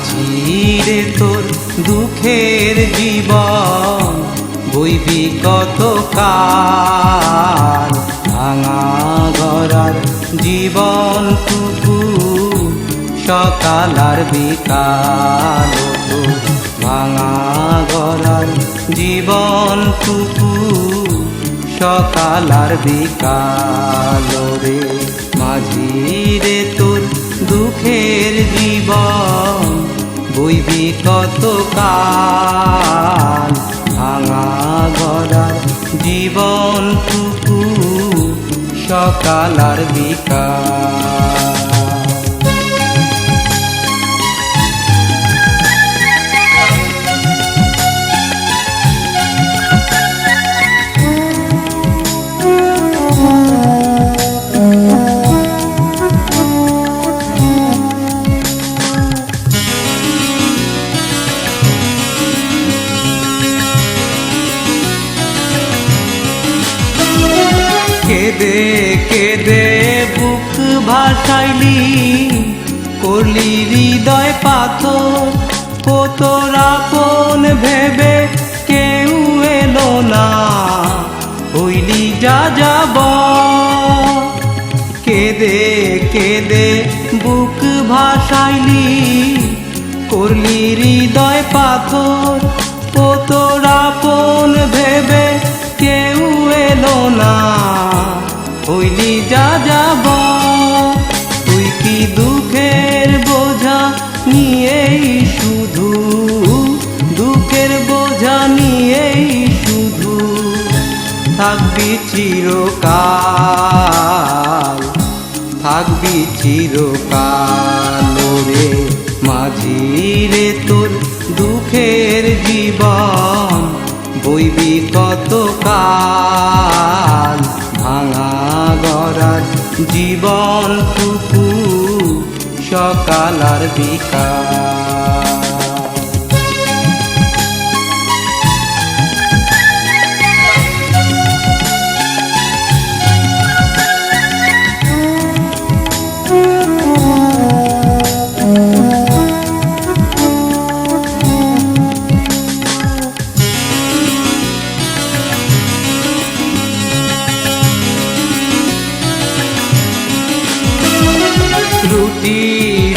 মাঝি রে তোর দুঃখের জীবন, বইবি কত কাল ভাঙা গড়ার জীবন টুকু, সকাল আর বিকাল। ভাঙা গড়ার জীবন টুকু, সকাল আর বিকাল। রে মাঝি রে তোর দুঃখের জীবন বইবি কত কাল ভাঙা গড়ার জীবন টুকু সকাল আর বিকাল। কেদে কেদে বুক ভাসাইলি, করলি হৃদয় পাথর। ও তোরা ভেবে কেউ এলো না, হইলি যা যাব কেদে কেদে বুক ভাসাইলি, করলি হৃদয় পাথর। ও তোরা ভেবে কেউ এলো না। হইলি যা যাব তুই কি দুঃখের বোঝা নিয়েই শুধু? দুঃখের বোঝা নিয়েই শুধু? থাকবি চিরকাল থাকবি চিরকাল রে মাঝি রে তোর দুঃখের জীবন, বইবি কত কাল জীবন টুকু সকাল আর বিকাল। রুটি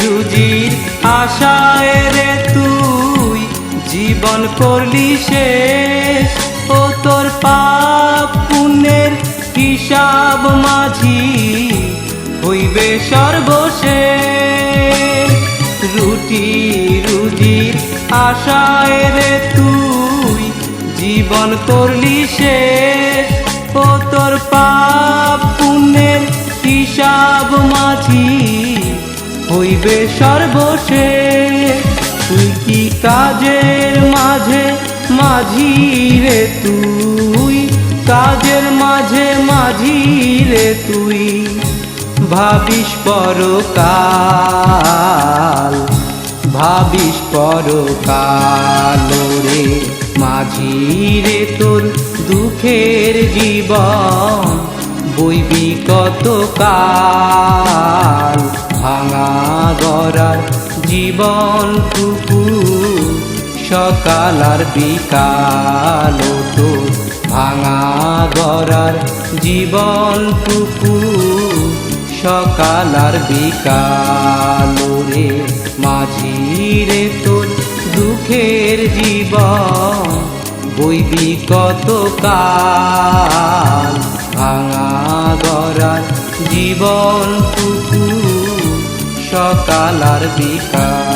রুজির আশায় রে তুই জীবন করলি শেষ। ও তোর পাপ পুণ্যের হিসাব মাঝি হইবে সর্বশেষ। রুটি রুজির আশায় রে তুই জীবন করলি শেষ। ও তোর পাপ পুণ্যের হিসাব মাঝি হইবে সর্বশেষ। তুই কি কাজের মাঝে মাঝি রে তুই? কাজের মাঝে মাঝি রে তুই? ভাবিস পরকাল ভাবিস পরকাল রে মাঝি রে তোর দুঃখের জীবন, বইবি কত কাল ভাঙা গড়ার জীবন টুকু সকাল আর বিকাল তো ভাঙা গড়ার জীবন টুকু সকাল আর বিকাল রে মাঝি রে তোর দুঃখের জীবন, বইবি কত কাল ভাঙা গড়ার জীবন টুকু সকাল আর বিকাল।